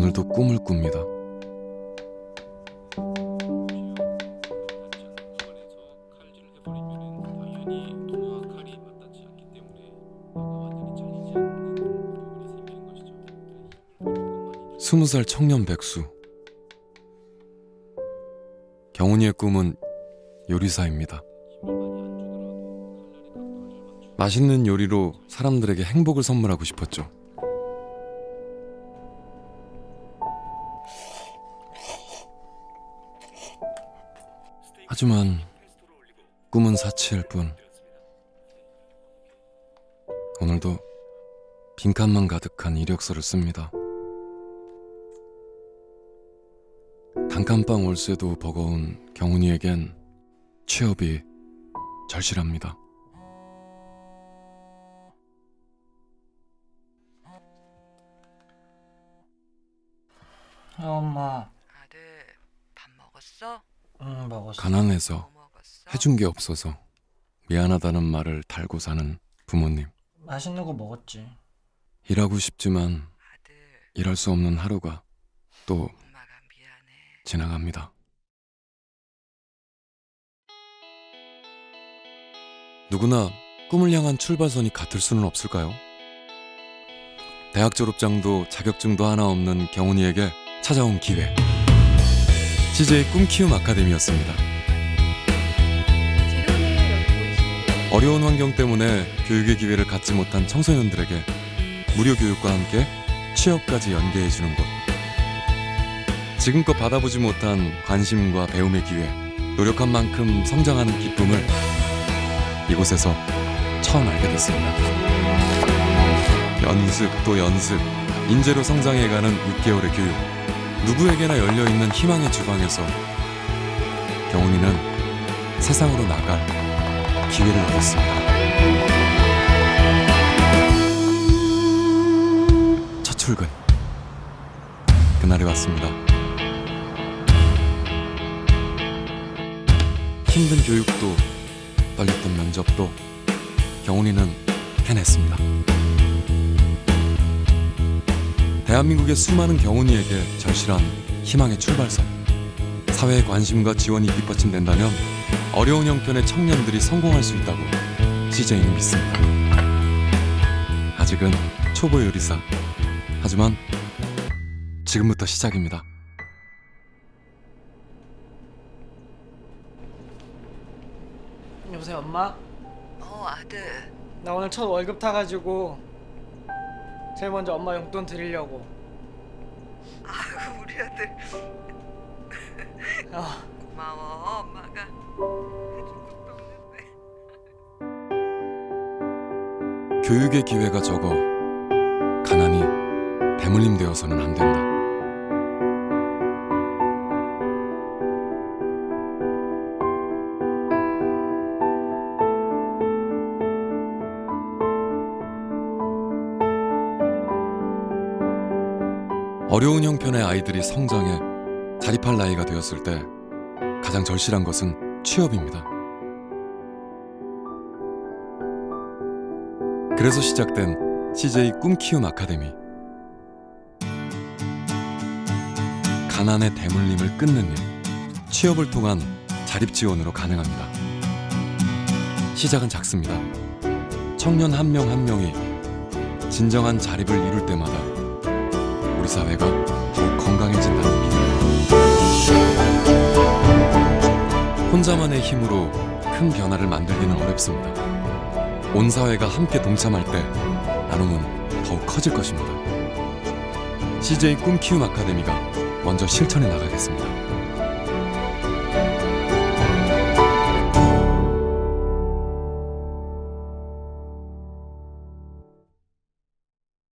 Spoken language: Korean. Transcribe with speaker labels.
Speaker 1: 오늘도 꿈을 꿉니다. 스무 살 청년 백수. 경훈이의 꿈은 요리사입니다. 맛있는 요리로 사람들에게 행복을 선물하고 싶었죠. 하지만 꿈은 사치일 뿐 오늘도 빈칸만 가득한 이력서를 씁니다. 단칸방 월세도 버거운 경훈이에겐 취업이 절실합니다.
Speaker 2: 어, 엄마,
Speaker 3: 아들 밥 먹었어?
Speaker 2: 응 먹었어.
Speaker 1: 가난해서? 해준 게 없어서 미안하다는 말을 달고 사는 부모님.
Speaker 2: 맛있는 거 먹었지.
Speaker 1: 일하고 싶지만
Speaker 3: 아들
Speaker 1: 일할 수 없는 하루가 또
Speaker 3: 엄마가 미안해.
Speaker 1: 지나갑니다. 누구나 꿈을 향한 출발선이 같을 수는 없을까요? 대학 졸업장도 자격증도 하나 없는 경훈이에게 찾아온 기회. CJ 꿈키움 아카데미였습니다. 어려운 환경 때문에 교육의 기회를 갖지 못한 청소년들에게 무료 교육과 함께 취업까지 연계해주는 곳. 지금껏 받아보지 못한 관심과 배움의 기회, 노력한 만큼 성장하는 기쁨을 이곳에서 처음 알게 됐습니다. 연습 또 연습, 인재로 성장해가는 6개월의 교육. 누구에게나 열려있는 희망의 주방에서 경훈이는 세상으로 나갈 기회를 얻었습니다. 첫 출근. 그날이 왔습니다. 힘든 교육도 떨렸던 면접도 경훈이는 해냈습니다. 대한민국의 수많은 경훈이에게 절실한 희망의 출발선. 사회의 관심과 지원이 뒷받침된다면 어려운 형편의 청년들이 성공할 수 있다고 CJ는 믿습니다. 아직은 초보 요리사. 하지만 지금부터 시작입니다.
Speaker 2: 여보세요 엄마?
Speaker 3: 어 아들
Speaker 2: 나 오늘 첫 월급 타가지고 제일 먼저 엄마 용돈 드리려고.
Speaker 3: 아유 우리 아들
Speaker 2: 어,
Speaker 3: 고마워 엄마가 해줄 것도 없는데.
Speaker 1: 교육의 기회가 적어 가난이 대물림 되어서는 안 된다. 어려운 형편의 아이들이 성장해 자립할 나이가 되었을 때 가장 절실한 것은 취업입니다. 그래서 시작된 CJ 꿈키움 아카데미. 가난의 대물림을 끊는 일, 취업을 통한 자립 지원으로 가능합니다. 시작은 작습니다. 청년 한 명한 명이 진정한 자립을 이룰 때마다 사회가 더욱 건강해진다는. 혼자만의 힘으로 큰 변화를 만들기는 어렵습니다. 온 사회가 함께 동참할 때 나눔은 더욱 커질 것입니다. CJ 꿈키움 아카데미가 먼저 실천해 나가겠습니다.